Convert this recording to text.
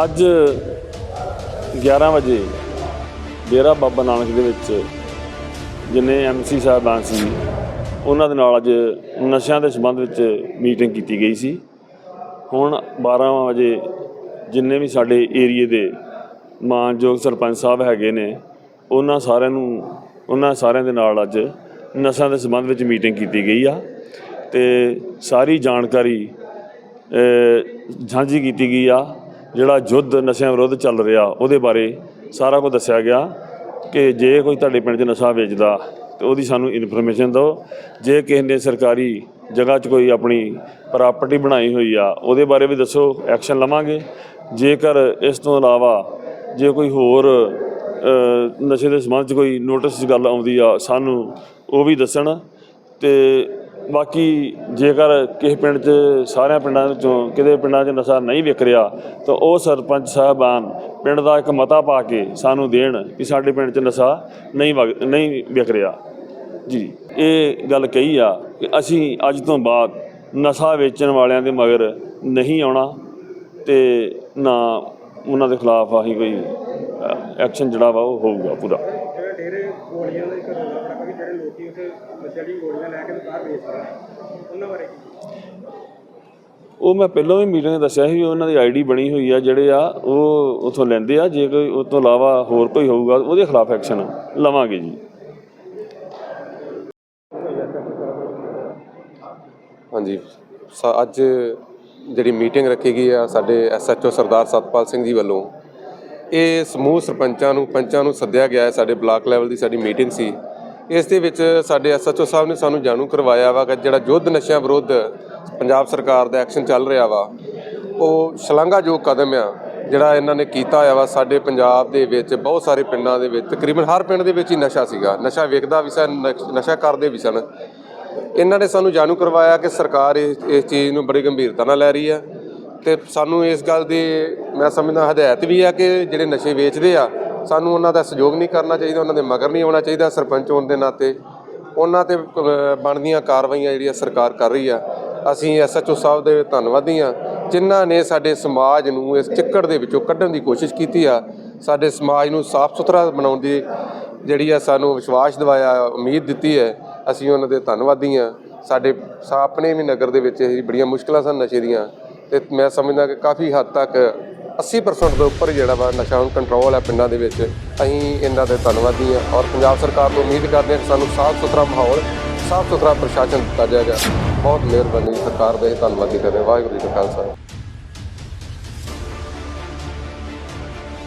ਅੱਜ 11 ਵਜੇ ਡੇਰਾ ਬਾਬਾ ਨਾਨਕ ਦੇ ਵਿੱਚ ਜਿੰਨੇ ਐਮਸੀ ਸਾਹਿਬਾਨ ਸੀ, ਉਹਨਾਂ ਦੇ ਨਾਲ ਅੱਜ ਨਸ਼ਿਆਂ ਦੇ ਸੰਬੰਧ ਵਿੱਚ ਮੀਟਿੰਗ ਕੀਤੀ ਗਈ ਸੀ। ਹੁਣ 12 ਵਜੇ ਜਿੰਨੇ ਵੀ ਸਾਡੇ ਏਰੀਏ ਦੇ ਮਾਨਯੋਗ ਸਰਪੰਚ ਸਾਹਿਬ ਹੈਗੇ ਨੇ, ਉਹਨਾਂ ਸਾਰਿਆਂ ਨੂੰ, ਉਹਨਾਂ ਸਾਰਿਆਂ ਦੇ ਨਾਲ ਅੱਜ ਨਸ਼ਿਆਂ ਦੇ ਸੰਬੰਧ ਵਿੱਚ ਮੀਟਿੰਗ ਕੀਤੀ ਗਈ ਆ ਤੇ ਸਾਰੀ ਜਾਣਕਾਰੀ ਸਾਂਝੀ ਕੀਤੀ ਗਈ ਆ। ਜਿਹੜਾ ਯੁੱਧ ਨਸ਼ਿਆਂ ਵਿਰੁੱਧ ਚੱਲ ਰਿਹਾ, ਉਹਦੇ ਬਾਰੇ ਸਾਰਾ ਕੁਝ ਦੱਸਿਆ ਗਿਆ ਕਿ ਜੇ ਕੋਈ ਤੁਹਾਡੇ ਪਿੰਡ 'ਚ ਨਸ਼ਾ ਵੇਚਦਾ, ਤੇ ਉਹਦੀ ਸਾਨੂੰ ਇਨਫੋਰਮੇਸ਼ਨ ਦਿਓ। ਜੇ ਕਿਸੇ ਨੇ ਸਰਕਾਰੀ ਜਗ੍ਹਾ 'ਚ ਕੋਈ ਆਪਣੀ ਪ੍ਰਾਪਰਟੀ ਬਣਾਈ ਹੋਈ ਆ, ਉਹਦੇ ਬਾਰੇ ਵੀ ਦੱਸੋ, ਐਕਸ਼ਨ ਲਵਾਂਗੇ। ਜੇਕਰ ਇਸ ਤੋਂ ਇਲਾਵਾ ਜੇ ਕੋਈ ਹੋਰ ਨਸ਼ੇ ਦੇ ਸੰਬੰਧ 'ਚ ਕੋਈ ਨੋਟਿਸ ਗੱਲ ਆਉਂਦੀ ਆ, ਸਾਨੂੰ ਉਹ ਵੀ ਦੱਸਣ। ਤੇ ਬਾਕੀ ਜੇਕਰ ਕਿਸੇ ਪਿੰਡ 'ਚ, ਸਾਰਿਆਂ ਪਿੰਡਾਂ ਵਿੱਚੋਂ ਕਿਤੇ ਪਿੰਡਾਂ 'ਚ ਨਸ਼ਾ ਨਹੀਂ ਵਿਕ ਰਿਹਾ, ਤਾਂ ਉਹ ਸਰਪੰਚ ਸਾਹਿਬਾਨ ਪਿੰਡ ਦਾ ਇੱਕ ਮਤਾ ਪਾ ਕੇ ਸਾਨੂੰ ਦੇਣ ਕਿ ਸਾਡੇ ਪਿੰਡ 'ਚ ਨਸ਼ਾ ਨਹੀਂ ਵਗ- ਨਹੀਂ ਵਿਕ ਰਿਹਾ। ਜੀ, ਇਹ ਗੱਲ ਕਹੀ ਆ ਕਿ ਅਸੀਂ ਅੱਜ ਤੋਂ ਬਾਅਦ ਨਸ਼ਾ ਵੇਚਣ ਵਾਲਿਆਂ ਦੇ ਮਗਰ ਨਹੀਂ ਆਉਣਾ ਤੇ ਨਾ ਉਹਨਾਂ ਦੇ ਖਿਲਾਫ ਆਹੀ ਕੋਈ ਐਕਸ਼ਨ ਜਿਹੜਾ ਵਾ ਉਹ ਹੋਊਗਾ ਪੂਰਾ ਜਿਹੜਾ ਡੇਰੇ ਗੋਲੀਆਂ ਦਾ ਇੱਕ ਰੌਲਾ ਬੜਾ ਪਿਆ ਕਿ ਜਿਹੜੇ ਲੋਕੀ ਉੱਥੇ ਨਸ਼ੇ ਦੀ ਗੋਲੀਆਂ ਲੈ ਕੇ ਤੇ ਬਾਹਰ ਵੇਚਦੇ ਨੇ ਉਹਨਾਂ ਬਾਰੇ ਕੀ? ਉਹ ਮੈਂ ਪਹਿਲਾਂ ਵੀ ਮੀਟਿੰਗ ਦੱਸਿਆ ਸੀ ਉਹਨਾਂ ਦੀ ਆਈਡੀ ਬਣੀ ਹੋਈ ਆ ਜਿਹੜੇ ਆ ਉਹ ਉਥੋਂ ਲੈਂਦੇ ਆ ਜੇ ਕੋਈ ਉਸ ਤੋਂ ਇਲਾਵਾ ਹੋਰ ਕੋਈ ਹੋਊਗਾ ਉਹਦੇ ਖਿਲਾਫ ਐਕਸ਼ਨ ਲਵਾਂਗੇ ਜੀ। ਹਾਂਜੀ। ਅੱਜ ਜਿਹੜੀ ਮੀਟਿੰਗ ਰੱਖੀ ਗਈ ਆ ਸਾਡੇ ਐਸਐਚਓ ਸਰਦਾਰ ਸਤਪਾਲ ਸਿੰਘ ਜੀ ਵੱਲੋਂ ਇਹ ਸਮੂਹ ਸਰਪੰਚਾਂ ਨੂੰ ਪੰਚਾਂ ਨੂੰ ਸੱਦਿਆ ਗਿਆ ਹੈ ਸਾਡੇ ਬਲਾਕ ਲੈਵਲ ਦੀ ਸਾਡੀ ਮੀਟਿੰਗ ਸੀ। ਇਸ ਦੇ ਵਿੱਚ ਸਾਡੇ ਐਸਐਚਓ ਸਾਹਿਬ ਨੇ ਸਾਨੂੰ ਜਾਣੂ ਕਰਵਾਇਆ ਵਾ ਕਿ ਜਿਹੜਾ ਯੁੱਧ ਨਸ਼ਿਆਂ ਵਿਰੁੱਧ ਪੰਜਾਬ ਸਰਕਾਰ ਦਾ ਐਕਸ਼ਨ ਚੱਲ ਰਿਹਾ ਵਾ, ਉਹ ਸ਼ਲਾਘਾਯੋਗ ਕਦਮ ਆ, ਜਿਹੜਾ ਇਹਨਾਂ ਨੇ ਕੀਤਾ ਹੋਇਆ ਵਾ ਸਾਡੇ ਪੰਜਾਬ ਦੇ ਵਿੱਚ, ਬਹੁਤ ਸਾਰੇ ਪਿੰਡਾਂ ਦੇ ਵਿੱਚ, ਤਕਰੀਬਨ ਹਰ ਪਿੰਡ ਦੇ ਵਿੱਚ ਹੀ ਨਸ਼ਾ ਸੀਗਾ, ਨਸ਼ਾ ਵੇਖਦਾ ਵੀ ਸਨ, ਨਸ਼- ਨਸ਼ਾ ਕਰਦੇ ਵੀ ਸਨ। ਇਹਨਾਂ ਨੇ ਸਾਨੂੰ ਜਾਣੂ ਕਰਵਾਇਆ ਕਿ ਸਰਕਾਰ ਇਸ ਇਸ ਚੀਜ਼ ਨੂੰ ਬੜੀ ਗੰਭੀਰਤਾ ਨਾਲ ਲੈ ਰਹੀ ਹੈ ਤੇ ਸਾਨੂੰ ਇਸ ਗੱਲ ਦੀ ਮੈਂ ਸਮਝਦਾ ਹਦਾਇਤ ਵੀ ਆ ਕਿ ਜਿਹੜੇ ਨਸ਼ੇ ਵੇਚਦੇ ਆ ਸਾਨੂੰ ਉਹਨਾਂ ਦਾ ਸਹਿਯੋਗ ਨਹੀਂ ਕਰਨਾ ਚਾਹੀਦਾ, ਉਹਨਾਂ ਦੇ ਮਗਰ ਨਹੀਂ ਆਉਣਾ ਚਾਹੀਦਾ ਸਰਪੰਚ ਹੋਣ ਦੇ ਨਾਤੇ। ਉਹਨਾਂ ਤੇ ਬਣਦੀਆਂ ਕਾਰਵਾਈਆਂ ਜਿਹੜੀਆਂ ਸਰਕਾਰ ਕਰ ਰਹੀ ਆ, ਅਸੀਂ ਐਸਐਚਓ ਸਾਹਿਬ ਦੇ ਧੰਨਵਾਦੀ ਆ, ਜਿਨ੍ਹਾਂ ਨੇ ਸਾਡੇ ਸਮਾਜ ਨੂੰ ਇਸ ਚੱਕਰ ਦੇ ਵਿੱਚੋਂ ਕੱਢਣ ਦੀ ਕੋਸ਼ਿਸ਼ ਕੀਤੀ ਆ। ਸਾਡੇ ਸਮਾਜ ਨੂੰ ਸਾਫ਼ ਸੁਥਰਾ ਬਣਾਉਣ ਦੀ ਜਿਹੜੀ ਆ ਸਾਨੂੰ ਵਿਸ਼ਵਾਸ ਦਿਵਾਇਆ, ਉਮੀਦ ਦਿੱਤੀ ਹੈ, ਅਸੀਂ ਉਹਨਾਂ ਦੇ ਧੰਨਵਾਦੀ ਆ। ਸਾਡੇ ਸਾ- ਆਪਣੇ ਵੀ ਨਗਰ ਦੇ ਵਿੱਚ ਇਹ ਬੜੀਆਂ ਮੁਸ਼ਕਲਾਂ ਸਨ, ਨਸ਼ੇ ਦੀਆਂ। ਤੇ ਮੈਂ ਸਮਝਦਾ ਕਿ ਕਾਫੀ ਹੱਦ ਤੱਕ 80% ਦੇ ਉੱਪਰ ਜਿਹੜਾ ਵਾ ਨਸ਼ਾ ਹੁਣ ਕੰਟਰੋਲ ਹੈ ਪਿੰਡਾਂ ਦੇ ਵਿੱਚ। ਅਸੀਂ ਇਹਨਾਂ ਦੇ ਧੰਨਵਾਦੀ ਹਾਂ ਔਰ ਪੰਜਾਬ ਸਰਕਾਰ ਤੋਂ ਉਮੀਦ ਕਰਦੇ ਹਾਂ ਕਿ ਸਾਨੂੰ ਸਾਫ਼ ਸੁਥਰਾ ਮਾਹੌਲ, ਸਾਫ਼ ਸੁਥਰਾ ਪ੍ਰਸ਼ਾਸਨ ਦਿੱਤਾ ਜਾਏਗਾ। ਬਹੁਤ ਮਿਹਰਬਾਨੀ ਸਰਕਾਰ ਦਾ ਇਹ ਧੰਨਵਾਦੀ ਕਰਦੇ ਵਾਹਿਗੁਰੂ ਜੀ ਕਾ ਖਾਲਸਾ।